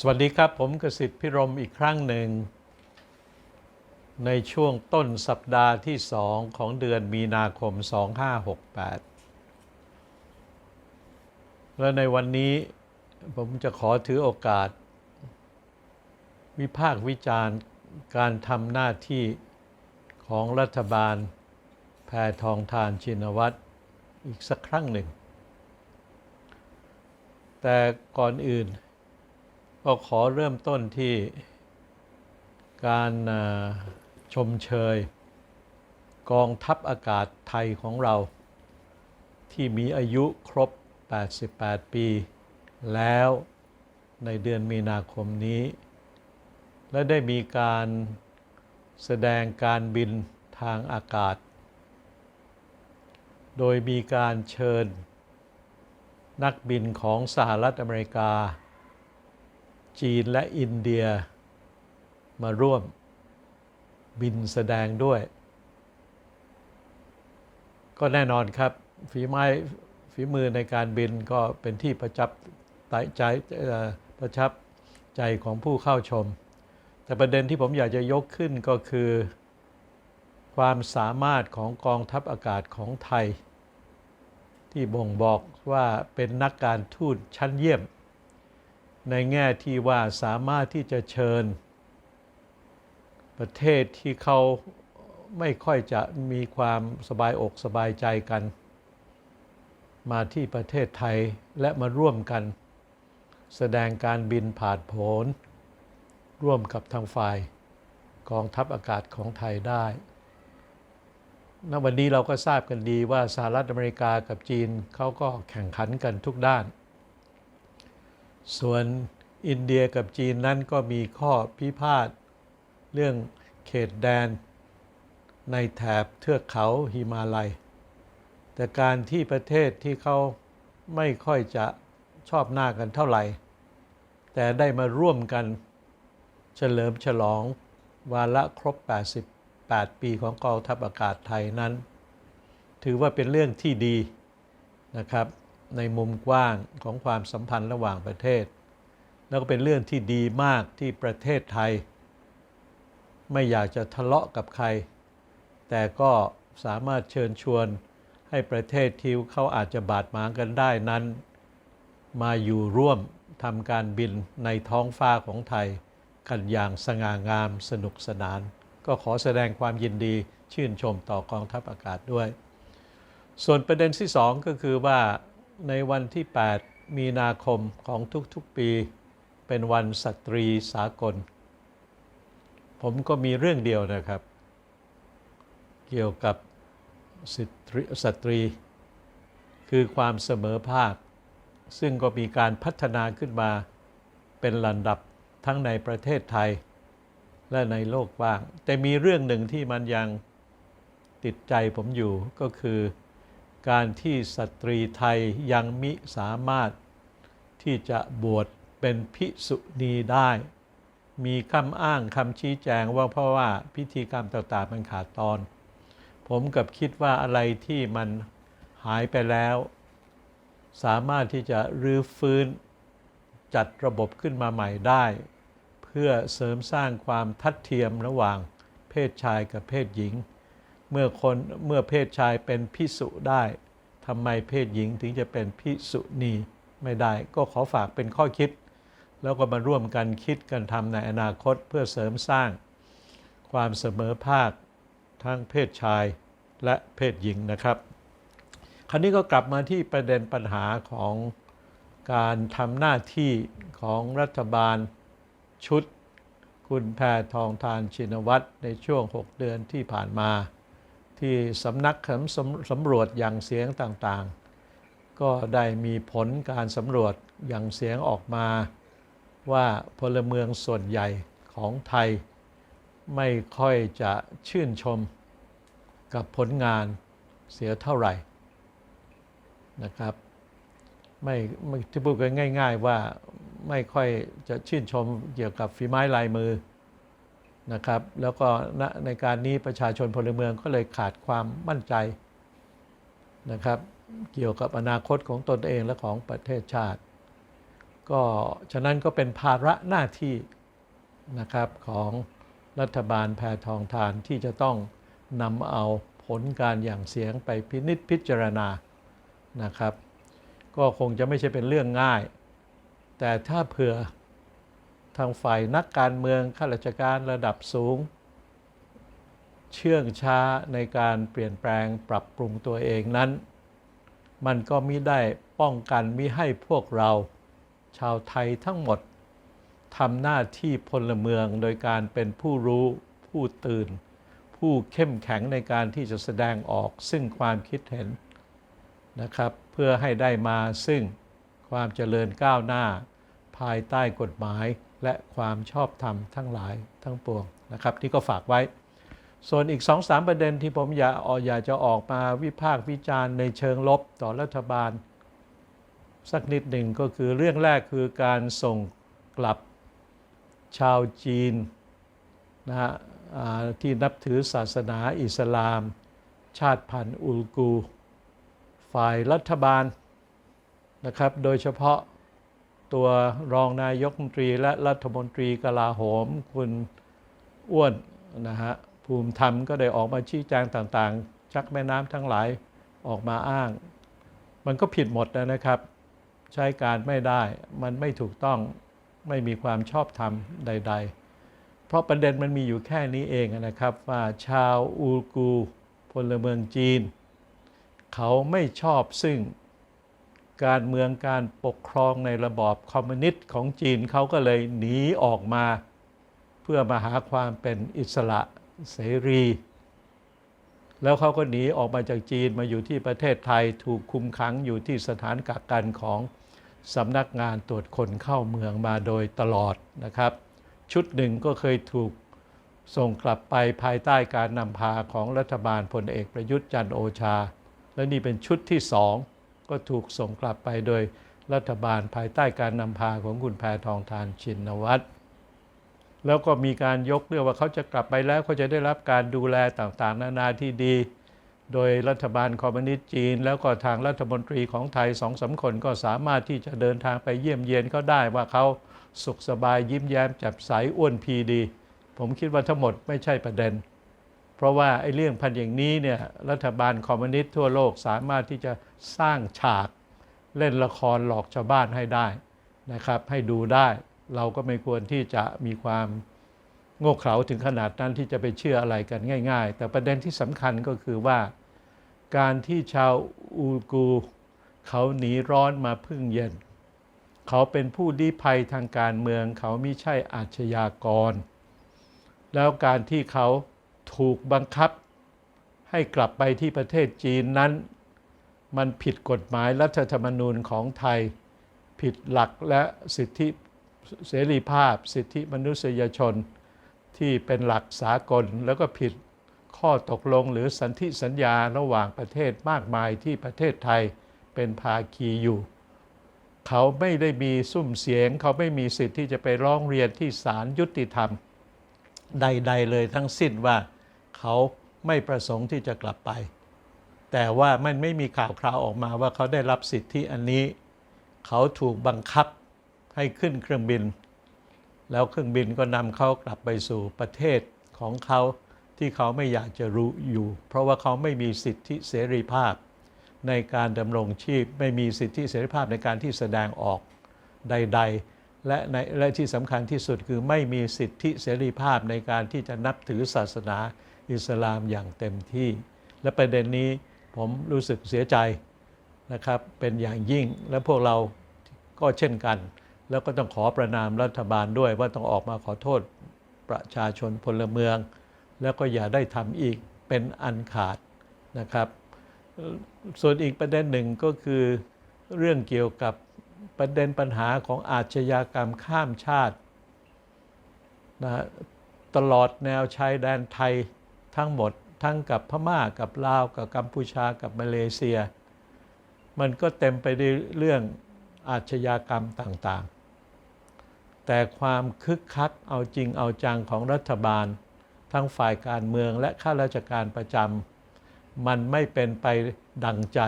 สวัสดีครับ ผมกสิทธิ์พิรมอีกครั้งหนึ่ง ในช่วงต้นสัปดาห์ที่สองของเดือนมีนาคม 2568 และในวันนี้ผมจะขอถือโอกาส วิพากษ์วิจารณ์การทำหน้าที่ของรัฐบาลแพทองทานชินวัตรอีกสักครั้งหนึ่ง แต่ก่อนอื่น ก็ขอเริ่มต้นที่การชมเชย กองทัพอากาศไทยของเรา ที่มีอายุครบ 88 ปี แล้วในเดือนมีนาคมนี้ และได้มีการแสดงการบินทางอากาศ โดยมีการเชิญ นักบินของสหรัฐอเมริกา จีนและอินเดียมาร่วมบินแสดงด้วย ก็แน่นอนครับ ฝีไม้ฝีมือในการบินก็เป็นที่ประจับใจประชับใจของผู้เข้าชม แต่ประเด็นที่ผมอยากจะยกขึ้นก็คือ ความสามารถของกองทัพอากาศของไทย ที่บ่งบอกว่าเป็นนักการทูตชั้นเยี่ยม ในแง่ที่ว่าสามารถที่จะเชิญ ประเทศที่เขาไม่ค่อยจะมีความสบายอกสบายใจกัน มาที่ประเทศไทยและมาร่วมกัน แสดงการบินผ่านโผนร่วมกับทางฝ่ายกองทัพอากาศของไทยได้ณวันนี้เราก็ทราบกันดีว่าสหรัฐอเมริกากับจีนเขาก็แข่งขันกันทุกด้าน ส่วนอินเดียกับจีนนั้นก็มีข้อพิพาทเรื่องเขตแดน ในแถบเทือกเขาหิมาลัย แต่การที่ประเทศที่เขาไม่ค่อยจะชอบหน้ากันเท่าไหร่ แต่ได้มาร่วมกันเฉลิมฉลองวาระครบ 88 ปีของกองทัพอากาศไทยนั้น ถือว่าเป็นเรื่องที่ดีนะครับ ในมุมกว้างของความสัมพันธ์ระหว่างประเทศ แล้วก็เป็นเรื่องที่ดีมากที่ประเทศไทย ไม่อยากจะทะเลาะกับใคร แต่ก็สามารถเชิญชวนให้ประเทศที่เขาอาจจะบาดหมางกันได้นั้น มาอยู่ร่วมทำการบินในท้องฟ้าของไทย กันอย่างสง่างามสนุกสนาน ก็ขอแสดงความยินดีชื่นชมต่อกองทัพอากาศด้วย ส่วนประเด็นที่สองก็คือว่า ในวันที่ 8 มีนาคมของทุกๆปี เป็นวันสตรีสากล ผมก็มีเรื่องเดียวนะครับ เกี่ยวกับสตรีสตรีคือความเสมอภาค ซึ่งก็มีการพัฒนาขึ้นมาเป็นลำดับทั้งในประเทศไทย และในโลกกว้าง แต่มีเรื่องหนึ่งที่มันยังติดใจผมอยู่ก็คือ การที่สตรีไทยยังมิสามารถที่จะบวชเป็นภิกษุณีได้ มีคำอ้างคำชี้แจงว่าเพราะว่าพิธีกรรมต่างๆมันขาดตอน ผมกับคิดว่าอะไรที่มันหายไปแล้ว สามารถที่จะรื้อฟื้นจัดระบบขึ้นมาใหม่ได้ เพื่อเสริมสร้างความทัดเทียมระหว่างเพศชายกับเพศหญิง เมื่อคนเมื่อเพศชายเป็นพิสุได้ทำไมเพศหญิงถึงจะเป็นพิสุณีไม่ได้ ก็ขอฝากเป็นข้อคิด แล้วก็มาร่วมกันคิดกันทำในอนาคตเพื่อเสริมสร้าง ความเสมอภาคทั้งเพศชายและเพศหญิงนะครับ คราวนี้ก็กลับมาที่ประเด็นปัญหาของการทำหน้าที่ของรัฐบาลชุด คุณแพทองทานชินวัตรในช่วง 6 เดือนที่ผ่านมา ที่สำนักสำสำรวจอย่างเสียงต่างๆ ก็ได้มีผลการสำรวจอย่างเสียงออกมา ว่าพลเมืองส่วนใหญ่ของไทย ไม่ค่อยจะชื่นชมกับผลงานเสียเท่าไหร่นะครับไม่ไม่ที่พูดกันง่าย ๆ ว่าไม่ค่อยจะชื่นชมเกี่ยวกับฝีไม้ลายมือ นะครับแล้วก็ในการนี้ประชาชนพลเมืองก็เลยขาดความมั่นใจนะครับเกี่ยวกับอนาคตของตนเองและของประเทศชาติ ก็ฉะนั้นก็เป็นภาระหน้าที่นะครับของรัฐบาลแพทองทานที่จะต้องนำเอาผลการอย่างเสียงไปพินิจพิจารณานะครับ ก็คงจะไม่ใช่เป็นเรื่องง่าย แต่ถ้าเผื่อ ทางฝ่ายนักการเมืองข้าราชการระดับสูง เชื่องช้าในการเปลี่ยนแปลงปรับปรุงตัวเองนั้น มันก็มิได้ป้องกันมิให้พวกเรา ชาวไทยทั้งหมดทำหน้าที่พลเมืองโดยการเป็นผู้รู้ ผู้ตื่น ผู้เข้มแข็งในการที่จะแสดงออกซึ่งความคิดเห็นนะครับ เพื่อให้ได้มาซึ่งความเจริญก้าวหน้า ภายใต้กฎหมาย และความชอบธรรมทั้งหลายทั้งปวงนะครับที่ก็ฝากไว้ ส่วนอีก 2-3 ประเด็นที่ผมอยากอยากจะออกมาวิพากษ์วิจารณ์ในเชิงลบต่อรัฐบาล สักนิดหนึ่งก็คือเรื่องแรกคือการส่งกลับชาวจีนนะฮะที่นับถือศาสนาอิสลาม ชาติพันธุ์อุลกู ฝ่ายรัฐบาลนะครับโดยเฉพาะ ตัวรองนายกรัฐมนตรีและรัฐมนตรีกลาโหม คุณอ้วนนะฮะภูมิธรรมก็ได้ออกมาชี้แจงต่างๆ ชักแม่น้ำทั้งหลายออกมาอ้าง มันก็ผิดหมดนะครับ ใช้การไม่ได้มันไม่ถูกต้องไม่มีความชอบธรรมใด ๆ เพราะประเด็นมันมีอยู่แค่นี้เองนะครับ ว่าชาวอูกูพลเมืองจีน เขาไม่ชอบซึ่ง การเมืองการปกครองในระบอบคอมมิวนิสต์ของจีนเขาก็เลยหนีออกมา เพื่อมาหาความเป็นอิสระเสรี แล้วเขาก็หนีออกมาจากจีนมาอยู่ที่ประเทศไทยถูกคุมขังอยู่ที่สถานกักกันของสำนักงานตรวจคนเข้าเมืองมาโดยตลอดนะครับ ชุดหนึ่งก็เคยถูกส่งกลับไปภายใต้การนำพาของรัฐบาลพลเอกประยุทธ์จันโอชา และนี่เป็นชุดที่สอง ก็ถูกส่งกลับไปโดยรัฐบาลภายใต้การนำพาของคุณแพทองทานชินวัตรแล้วก็มีการยกเรื่องว่าเขาจะกลับไปแล้วเขาจะได้รับการดูแลต่างๆ นานาที่ดี โดยรัฐบาลคอมมิวนิสต์จีน แล้วก็ทางรัฐมนตรีของไทยสองสาคนก็สามารถที่จะเดินทางไปเยี่ยมเยียนเขาได้ว่าเขาสุขสบายยิ้มแย้มแจ่มใสอ้วนพีดี ผมคิดว่าทั้งหมดไม่ใช่ประเด็น เพราะว่าไอ้เรื่องพันอย่างนี้เนี่ยรัฐบาลคอมมิวนิสต์ทั่วโลกสามารถที่จะ สร้างฉากเล่นละครหลอกชาวบ้านให้ได้นะครับ ให้ดูได้เราก็ไม่ควรที่จะมีความโง่เขลาถึงขนาดนั้นที่จะไปเชื่ออะไรกันง่าย ๆ แต่ประเด็นที่สำคัญก็คือว่า การที่ชาวอูกูเขาหนีร้อนมาพึ่งเย็น เขาเป็นผู้ลี้ภัยทางการเมือง เขาไม่ใช่อาชญากร แล้วการที่เขาถูกบังคับให้กลับไปที่ประเทศจีนนั้น มันผิดกฎหมายรัฐธรรมนูญของไทย ผิดหลักและสิทธิเสรีภาพ สิทธิมนุษยชนที่เป็นหลักสากล แล้วก็ผิดข้อตกลงหรือสันธิสัญญาระหว่างประเทศมากมายที่ประเทศไทยเป็นภาคีอยู่ เขาไม่ได้มีซุ้มเสียง เขาไม่มีสิทธิ์ที่จะไปร้องเรียนที่ศาลยุติธรรม ใด ๆ เลยทั้งสิ้นว่าเขาไม่ประสงค์ที่จะกลับไป แต่ว่ามันไม่มีข่าวคราวออกมาว่าเขาได้รับสิทธิอันนี้ เขาถูกบังคับให้ขึ้นเครื่องบิน แล้วเครื่องบินก็นำเขากลับไปสู่ประเทศของเขาที่เขาไม่อยากจะรู้อยู่ เพราะว่าเขาไม่มีสิทธิเสรีภาพ ในการดำรงชีพไม่มีสิทธิเสรีภาพในการที่แสดงออกใด ๆ และในและที่สำคัญที่สุดคือไม่มีสิทธิเสรีภาพในการที่จะนับถือศาสนาอิสลามอย่างเต็มที่ และประเด็นนี้ ผมรู้สึกเสียใจนะครับเป็นอย่างยิ่งและพวกเราก็เช่นกัน แล้วก็ต้องขอประนามรัฐบาลด้วยว่าต้องออกมาขอโทษประชาชนพลเมือง แล้วก็อย่าได้ทำอีกเป็นอันขาดนะครับ ส่วนอีกประเด็นหนึ่งก็คือเรื่องเกี่ยวกับประเด็นปัญหาของอาชญากรรมข้ามชาตินะตลอดแนวชายแดนไทยทั้งหมด ทั้งกับพม่ากับลาวกับกัมพูชากับมาเลเซีย มันก็เต็มไปด้วยเรื่องอาชญากรรมต่างๆ แต่ความคึกคักเอาจริงเอาจังของรัฐบาล ทั้งฝ่ายการเมืองและข้าราชการประจำมันไม่เป็นไปดังใจ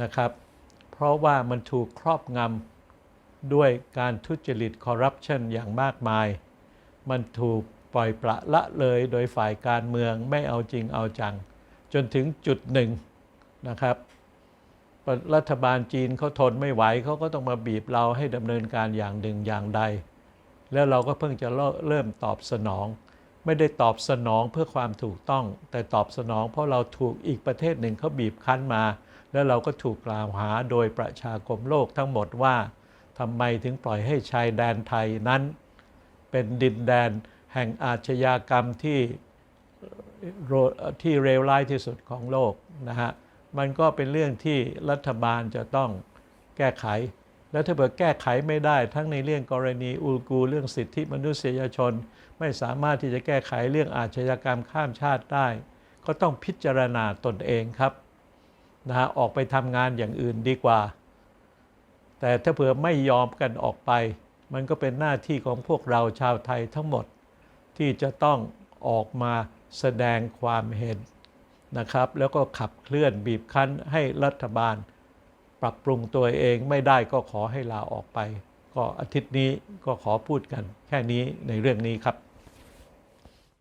นะครับ เพราะว่ามันถูกครอบงำด้วยการทุจริตคอร์รัปชันอย่างมากมาย มันถูก ปล่อยปละละเลยโดยฝ่ายการเมืองไม่เอาจริงเอาจัง จนถึงจุดหนึ่งนะครับรัฐบาลจีนเขาทนไม่ไหวเขาก็ต้องมาบีบเราให้ดำเนินการอย่างหนึ่งอย่างใด แล้วเราก็เพิ่งจะเริ่มตอบสนอง ไม่ได้ตอบสนองเพื่อความถูกต้อง แต่ตอบสนองเพราะเราถูกอีกประเทศหนึ่งเขาบีบคั้นมา แล้วเราก็ถูกกล่าวหาโดยประชาคมโลกทั้งหมดว่าทำไมถึงปล่อยให้ชายแดนไทยนั้น เป็นดินแดน แห่งอาชญากรรมที่ที่เลวร้ายที่สุดของโลกนะฮะมันก็เป็นเรื่องที่รัฐบาลจะต้องแก้ไข แล้วถ้าเกิดแก้ไขไม่ได้ ทั้งในเรื่องกรณีอุลกูเรื่องสิทธิมนุษยชน ไม่สามารถที่จะแก้ไขเรื่องอาชญากรรมข้ามชาติได้ ก็ต้องพิจารณาตนเองครับนะฮะออกไปทำงานอย่างอื่นดีกว่า แต่ถ้าเผื่อไม่ยอมกันออกไป มันก็เป็นหน้าที่ของพวกเราชาวไทยทั้งหมด ที่จะต้องออกมาแสดงความเห็นนะครับ แล้วก็ขับเคลื่อนบีบคั้นให้รัฐบาล ปรับปรุงตัวเองไม่ได้ก็ขอให้ลาออกไป ก็อาทิตย์นี้ก็ขอพูดกันแค่นี้ในเรื่องนี้ครับ